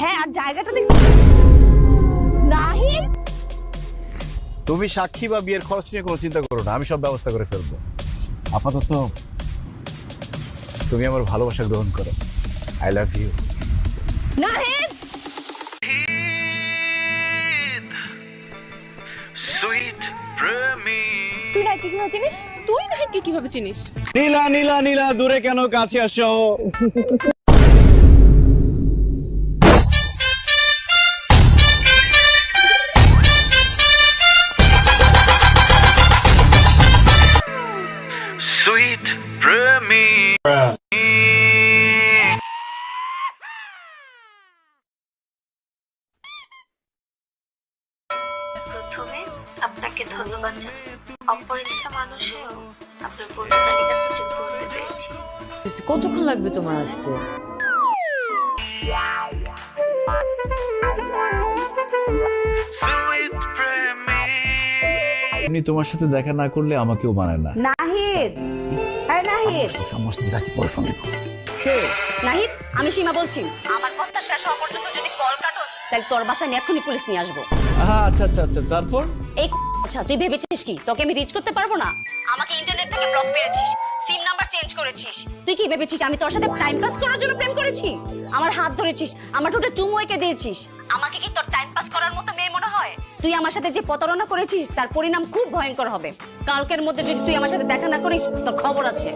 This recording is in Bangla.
হ্যাঁ আর জায়গাটা দেখ। নাহিদ? তুমি সাক্ষী বা বিয়ের খরচ নিয়ে কোনো চিন্তা করো না আমি সব ব্যবস্থা করে ফেলব। আপাতত তুমি আমার ভালোবাসা গ্রহণ করো। I love you Nahid? Sweet প্রেমী তুই নাহিদকে কীভাবে চিনিস? তুই নাহিদকে কীভাবে চিনিস? নীলা নীলা নীলা দূরে কেন কাছে আসো? সুইট প্রেমী প্রথমে আপনাকে ধন্যবাদ জানাই। অপরিচিত মানুষেও আপনার বন্ধু তালিকাতে যুক্ত হতে পেরেছি। কতক্ষণ লাগবে তোমার আসতে? এমনি তোমার সাথে দেখা না করলে আমাকেও মানায় না। নাহিদ! হ্যাঁ নাহিদ! নাহিদ আমি সীমা বলছি। আমার কথা শেষ হওয়া পর্যন্ত যদি কল কাটোস তাহলে তোর বাসায় আমি এক্ষুনি পুলিশ নিয়ে আসব। আচ্ছা আচ্ছা আচ্ছা তারপর? এই আচ্ছা তুই ভেবেছিস কি? তোকে আমি রিচ করতে পারব না? আমাকে ইন্টারনেট থেকে ব্লক মেরেছিস সিম নাম্বার চেঞ্জ করেছিস। তুই কি ভেবেছিস আমি তোর সাথে টাইম পাস করার জন্য প্রেম করেছি? আমার হাত ধরেছিস আমার ঠোঁটে চুমু এঁকে দিয়েছিস। আমাকে কি তোর টাইম পাস করার মতো মেয়ে মনে হয়? তুই আমার সাথে যে প্রতারণা করেছিস, তার পরিণাম খুব ভয়ঙ্কর হবে। কালকের মধ্যে যদি তুই আমার সাথে দেখা না করিস, তোর খবর আছে।